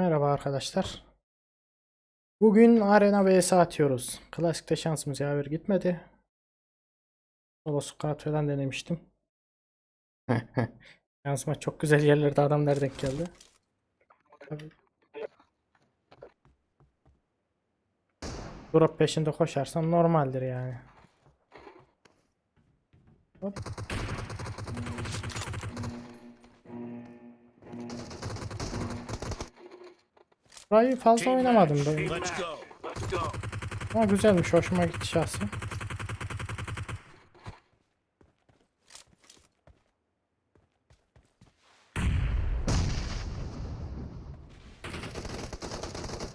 Merhaba arkadaşlar. Bugün arena vs atıyoruz. Klasikte şansımız yaver gitmedi. Solo squad falan denemiştim. Şansıma çok güzel yerlerde adamlar denk geldi. Tabii. Drop peşinde koşarsam normaldir yani. Hop. Burayı fazla oynamadım go. Ama güzelmiş, hoşuma gitti şahsen.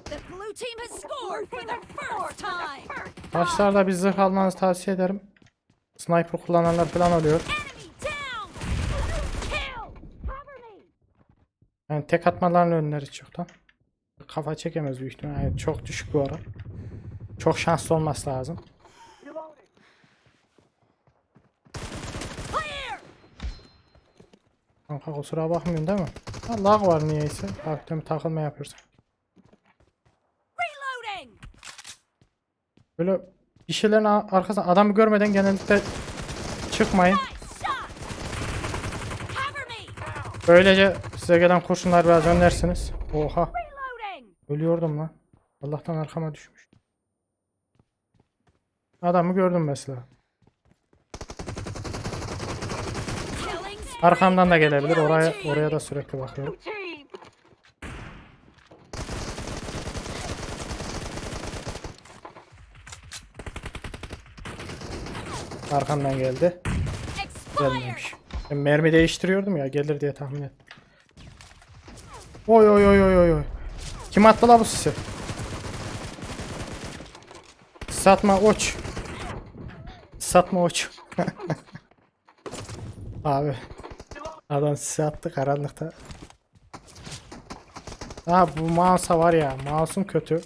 The blue team has scored for the first time. Başlarda bir zırh almanızı tavsiye ederim. Sniper kullananlar falan oluyor. Yani tek atmalarını önleri çoktan. Kafa çekemez büyük ihtimalle. Yani çok düşük bu ara. Çok şanslı olması lazım. Kanka kusura bakmıyorsun değil mi? Ha, lag var niyeyse. Bir takılma yapıyorsun. Böyle bir şeylerin a- arkasından adamı görmeden genellikle çıkmayın. Böylece size gelen kurşunlar biraz önlersiniz. Oha. Ölüyordum lan. Allah'tan arkama düşmüş. Adamı gördüm mesela. Arkamdan da gelebilir. Oraya oraya da sürekli bakıyorum. Arkamdan geldi. Gelmemiş. Mermi değiştiriyordum ya gelir diye tahmin ettim. Oy oy oy oy oy. Kim attı la bu sisi? Satma oç. Satma oç. Abi. Adam sisi attı karanlıkta. Ha bu mouse'a var ya. Mouse'um kötü.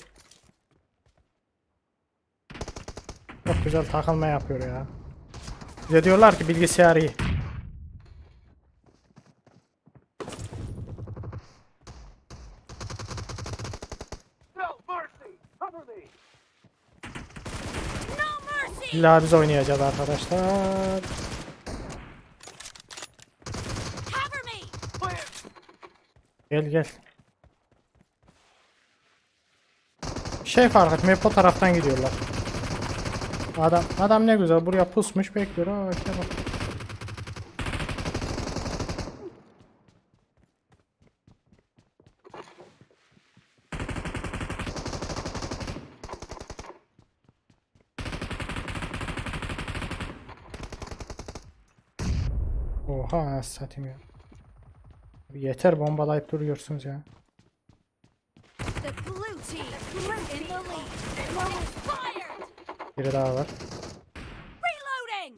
Çok güzel takılma yapıyor ya. Bize diyorlar ki bilgisayar iyi. No mercy. Cover me. No mercy. İlla biz oynayacağız arkadaşlar. Gel gel. Şey fark etmiyor hep o taraftan gidiyorlar. Adam adam ne güzel buraya pusmuş bekliyor. Aa, işte bak. Oha anasını satayım ya. Yeter bombalayıp duruyorsunuz ya. Biri daha var. Reloading.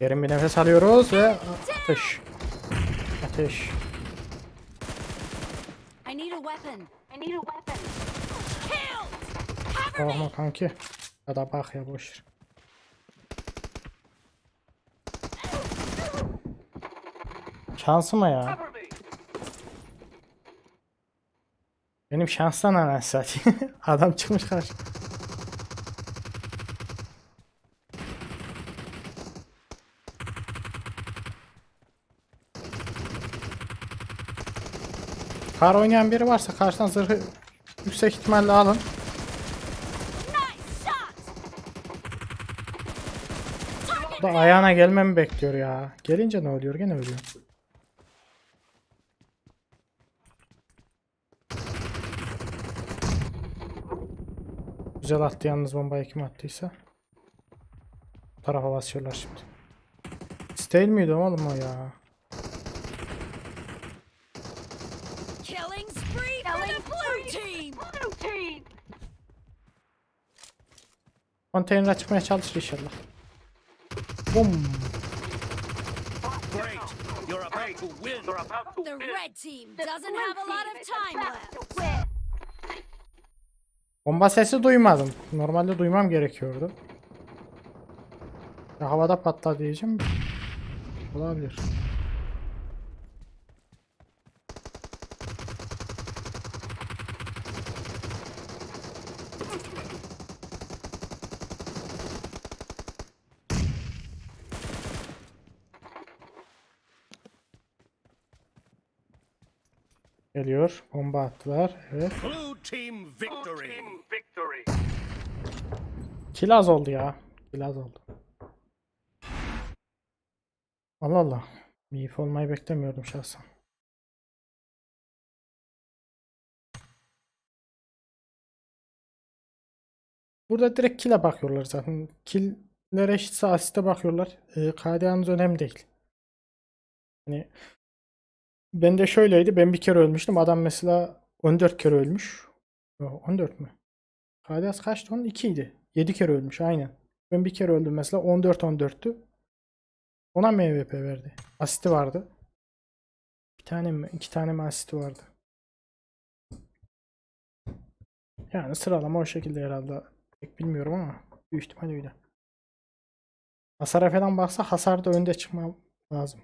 Derin bir nefes alıyoruz ve ateş. Ateş. I need a weapon. I need a weapon. Bakma kanki. Ya da bak ya boş. Şansıma ya. Benim şanstan anasını satayım. Adam çıkmış karşı. Kar oynayan biri varsa karşıdan zırhı yüksek ihtimalle alın. Da ayağına gelmemi bekliyor ya. Gelince ne oluyor? Gene ölüyor. Güzel attı yalnız bombayı kim attıysa. Bu tarafa basıyorlar şimdi. Stale miydi oğlum o ya? Killing spree for the blue team. Blue team. Konteynere çıkmaya çalışır inşallah. Bum. Great. You're about to win. You're about to The win. red team doesn't have a lot of time left. Bomba sesi duymadım. Normalde duymam gerekiyordu. Ya havada patlar diyeceğim. Olabilir. Geliyor. Bomba attılar. Evet. Blue team victory. Team victory. Kill az oldu ya. Kill az oldu. Allah Allah. Mif olmayı beklemiyordum şahsen. Burada direkt kill'e bakıyorlar zaten. Kill'lere eşitse asiste bakıyorlar. Ee, KDA'nız önemli değil. Hani ben de şöyleydi. Ben bir kere ölmüştüm. Adam mesela 14 kere ölmüş. Yo, 14 mü? KDA'sı kaçtı onun? 2 idi. 7 kere ölmüş aynen. Ben bir kere öldüm mesela 14-14'tü. Ona MVP verdi. Asisti vardı. Bir tane mi? iki tane mi asisti vardı? Yani sıralama o şekilde herhalde. Pek bilmiyorum ama büyük ihtimal öyle. Hasara falan baksa hasarda önde çıkmam lazım.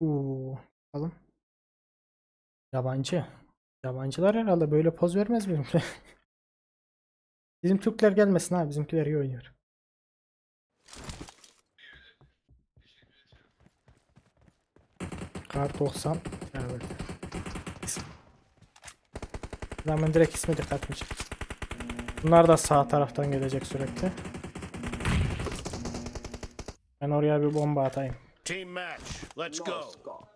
Uuu. Bakalım. Yabancı. Yabancılar herhalde böyle poz vermez mi? Bizim Türkler gelmesin abi. Bizimkiler iyi oynuyor. Kar 90. Evet. Hemen direkt ismi dikkatimi çekti. Bunlar da sağ taraftan gelecek sürekli. Ben oraya bir bomba atayım. Team match. Let's No go. scope.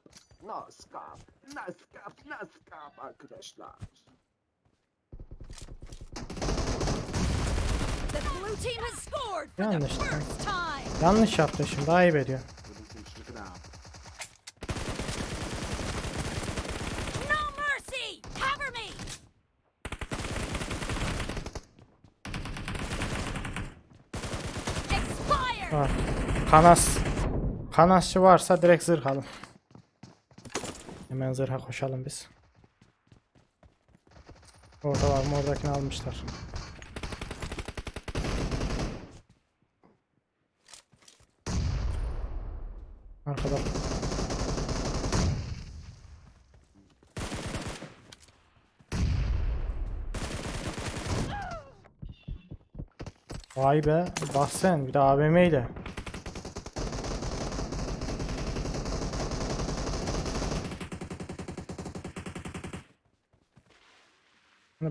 No scope. No scope. No scope arkadaşlar. The blue team has scored for the Yanlış. first time. Yanlış yaptın şimdi. Ayıp ediyor. No mercy. Cover me. Expire. Var. Kanas. Kanasçı varsa direkt zırh alın. Hemen zırha koşalım biz. Orada var mı? Oradakini almışlar. Arkada. Vay be. Bak sen. Bir de AVM ile.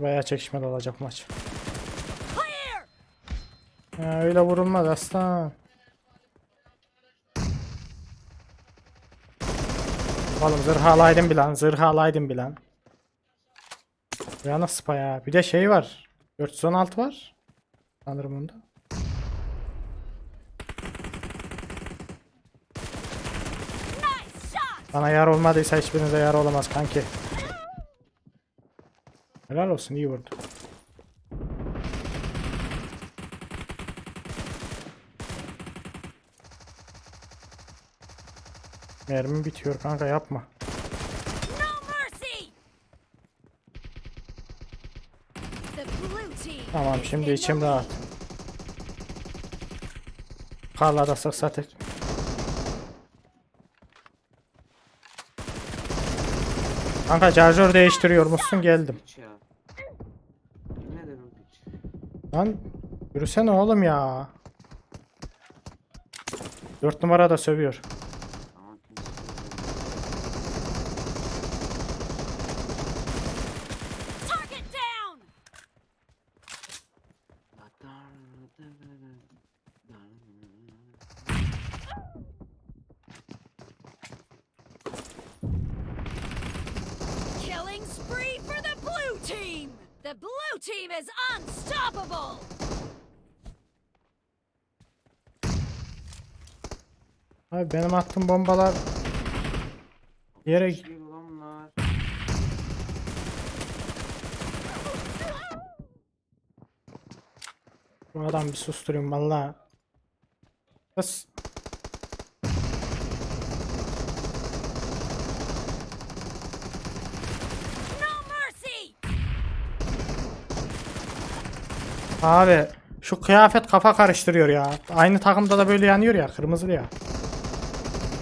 Bayağı çekişmeli olacak maç. Ya öyle vurulmaz aslan. Oğlum zırh alaydım bilen, zırh alaydım bilen. Ya nasıl ya? Bir de şey var. 416 var. Sanırım shot. Bana yar olmadıysa hiçbirinize yar olamaz kanki. Helal olsun iyi vurdu. Mermim bitiyor kanka yapma. Tamam şimdi içim rahat. Karla da sıksa tek. Kanka şarjör değiştiriyor musun geldim. Ya. Lan yürüsene oğlum ya. 4 numara da sövüyor. Killing spree for the blue team. The blue team is unstoppable. Abi benim attığım bombalar yere Şey bu adam bir susturayım valla. Kız. No mercy! Abi şu kıyafet kafa karıştırıyor ya. Aynı takımda da böyle yanıyor ya kırmızılı ya.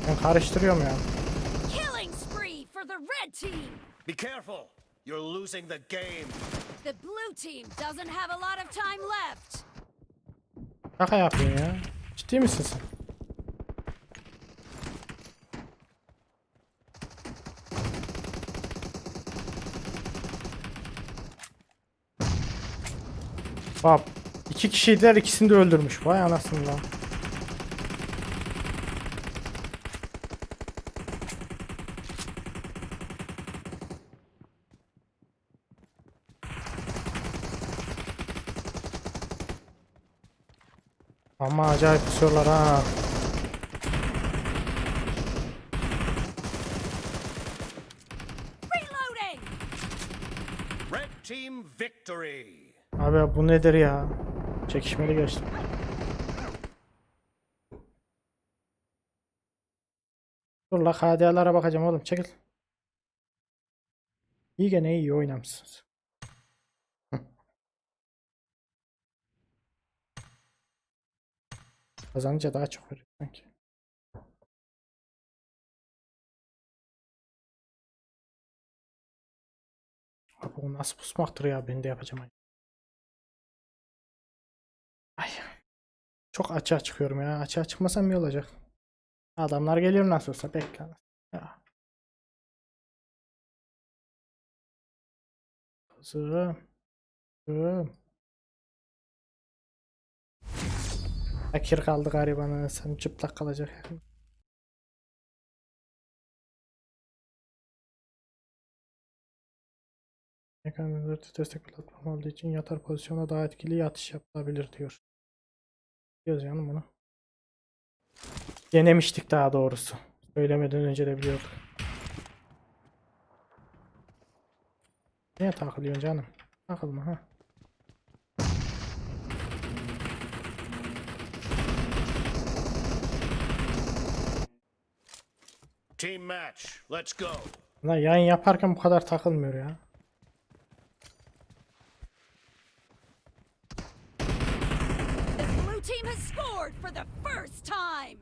Ben karıştırıyorum ya. Be careful. You're losing the game. The blue team doesn't have a lot of time left. Şaka yapıyorsun ya. Ciddi misin sen? Bak iki kişiydiler ikisini de öldürmüş. Vay anasını lan. Ama acayip pusuyorlar ha. Reloading! Red team victory. Abi bu nedir ya? Çekişmeli geçtim. Dur la KDA'lara bakacağım oğlum çekil. İyi gene iyi oynamışsınız. Kazanınca daha çok veriyor sanki. Abi o nasıl pusmaktır ya ben de yapacağım. Çok açığa çıkıyorum ya. Açığa çıkmasam iyi olacak. Adamlar geliyor nasıl olsa bekle. Ya. Kızım. Kızım. Fakir kaldı garibanın. Sen çıplak kalacak. Ekranı destek platformu olduğu için yatar pozisyona daha etkili yatış yapılabilir diyor. Biliyoruz canım bunu. Denemiştik daha doğrusu. Söylemeden önce de biliyorduk. Niye takılıyorsun canım? Takılma ha. Team match. Let's go. Lan yayın yaparken bu kadar takılmıyor ya. The blue team has scored for the first time!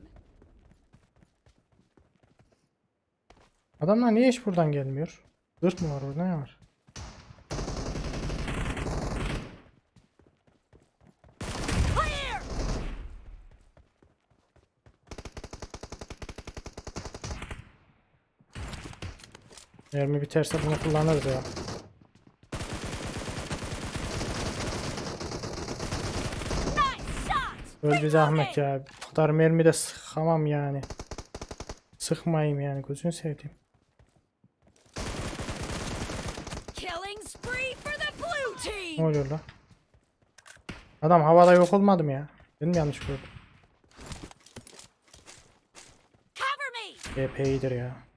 Adamlar niye hiç buradan gelmiyor? Zırh mı var orada ne var? Mermi biterse bunu kullanırız ya. Öl bir zahmet ya. Kadar mermi de sıkamam yani. Sıkmayayım yani gözünü blue Ne oluyor lan? Adam havada yok olmadı mı ya? Ben mi yanlış gördüm? İyidir ya.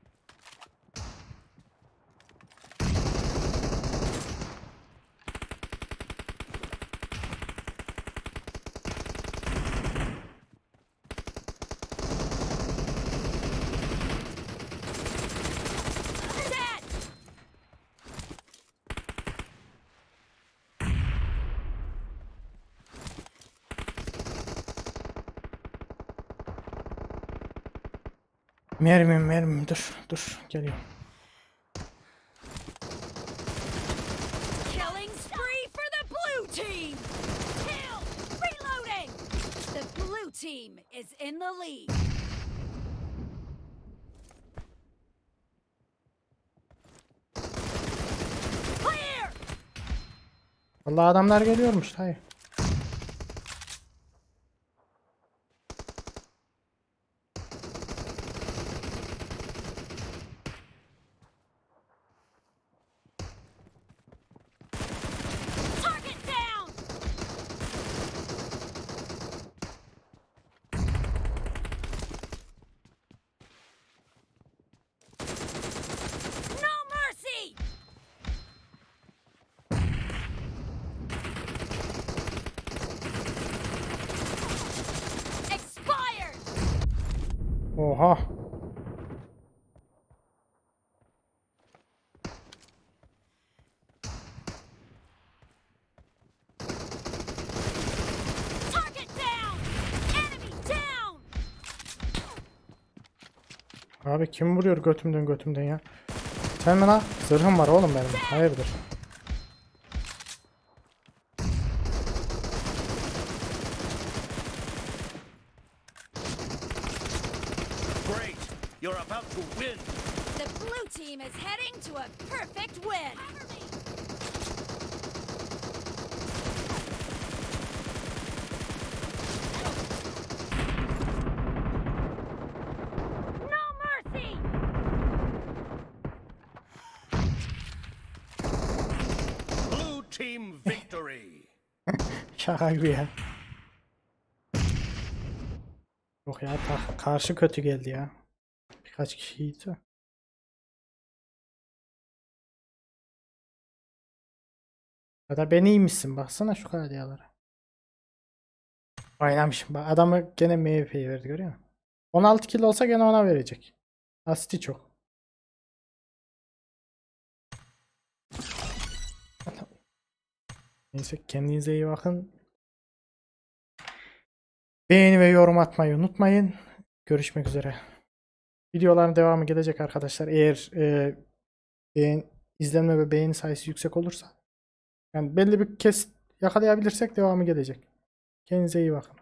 Mermim mermim dur dur geliyorum. Team! İs in the lead. Clear! Vallahi adamlar geliyormuş dayı. Oha. Target down! Enemy down! Abi kim vuruyor götümden götümden ya? Sen mi lan? Zırhım var oğlum benim. Hayırdır? Great. You're about to win. The blue team is heading to a perfect win. No mercy! Blue team victory. Şaka gibi ya. Yok ya karşı kötü geldi ya. Birkaç kişiydi. Ya da ben iyiymişsin baksana şu kardiyalara. Oynamışım bak adamı gene MVP'yi verdi görüyor musun? 16 kill olsa gene ona verecek. Asisti çok. Neyse kendinize iyi bakın. Beğeni ve yorum atmayı unutmayın. Görüşmek üzere. Videoların devamı gelecek arkadaşlar. Eğer e, beğen, izlenme ve beğeni sayısı yüksek olursa yani belli bir kes yakalayabilirsek devamı gelecek. Kendinize iyi bakın.